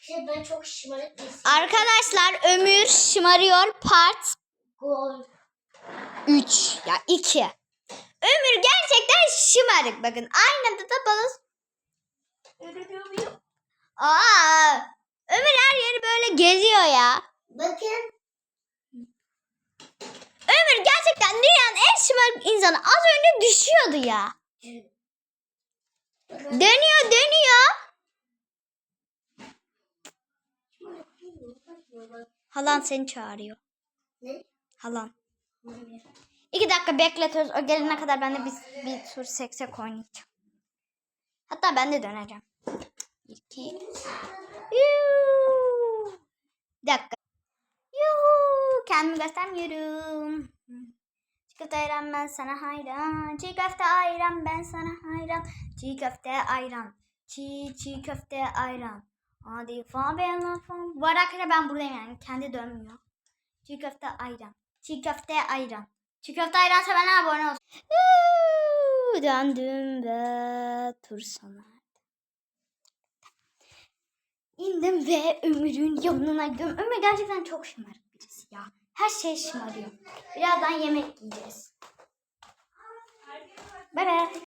Şey ben çok şımarık Arkadaşlar Ömür şımarıyor part Gol. 3 ya 2. Ömür gerçekten şımarık bakın. Aynada da bana Aa, Ömür her yeri böyle geziyor ya. Bakın. Ömür gerçekten dünyanın en şımarık insanı. Az önce düşüyordu ya. Dönüyor dönüyor. Halan seni çağırıyor. Ne? Halan. İki dakika bekletiyoruz. O gelene kadar ben de bir, bir tur seksek oynayacağım. Hatta ben de döneceğim. İki. Yuuu. Bir dakika. Yuhu. Kendimi göstermiyorum. Çiğ köfte ayran ben sana hayran. Çiğ köfte ayran ben sana hayran. Çiğ köfte ayran. Çiğ çiğ köfte ayran. Hadi Fabiola Bu arada arkadaşlar ben buradayım yani. Kendi dönmüyor. Çiğ köfte ayran. Çiğ köfte ayran. Çiğ köfte ayran sevenler abone olsun. Yuuu, Döndüm ve tur sona. İndim ve Ömür'ün yanına gidiyorum. Ömür gerçekten çok şımarık birisi ya. Her şey şımarıyor. Birazdan yemek yiyeceğiz.